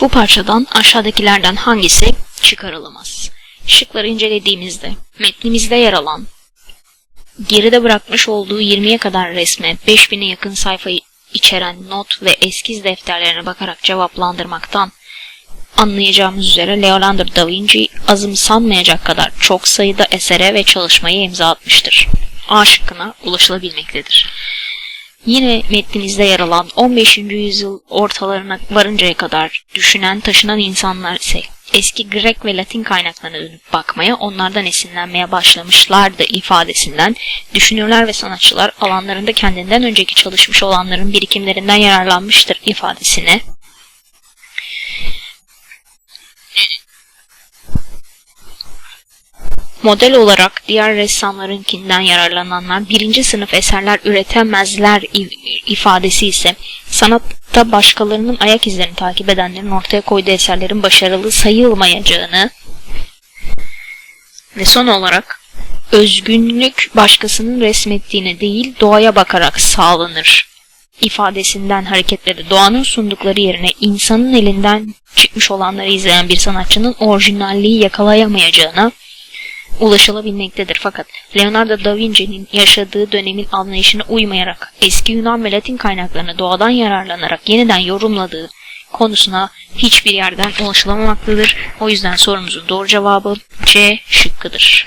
Bu parçadan aşağıdakilerden hangisi çıkarılamaz? Şıkları incelediğimizde metnimizde yer alan geride bırakmış olduğu 20'ye kadar resme 5000'e yakın sayfayı içeren not ve eskiz defterlerine bakarak cevaplandırmaktan anlayacağımız üzere Leonardo da Vinci azımsanmayacak kadar çok sayıda esere ve çalışmaya imza atmıştır. A şıkkına ulaşılabilmektedir. Yine metnimizde yer alan 15. yüzyıl ortalarına varıncaya kadar düşünen taşınan insanlar ise eski Grek ve Latin kaynaklarına dönüp bakmaya, onlardan esinlenmeye başlamışlardı ifadesinden düşünürler ve sanatçılar alanlarında kendinden önceki çalışmış olanların birikimlerinden yararlanmıştır ifadesine Model olarak diğer ressamlarınkinden yararlananlar birinci sınıf eserler üretemezler ifadesi ise sanatta başkalarının ayak izlerini takip edenlerin ortaya koyduğu eserlerin başarılı sayılmayacağını ve son olarak özgünlük başkasının resmettiğine değil doğaya bakarak sağlanır ifadesinden hareketle de doğanın sundukları yerine insanın elinden çıkmış olanları izleyen bir sanatçının orijinalliği yakalayamayacağına ulaşılabilmektedir. Fakat Leonardo da Vinci'nin yaşadığı dönemin anlayışına uymayarak eski Yunan ve Latin kaynaklarını doğadan yararlanarak yeniden yorumladığı konusuna hiçbir yerden ulaşılamamaktadır. O yüzden sorumuzun doğru cevabı C şıkkıdır.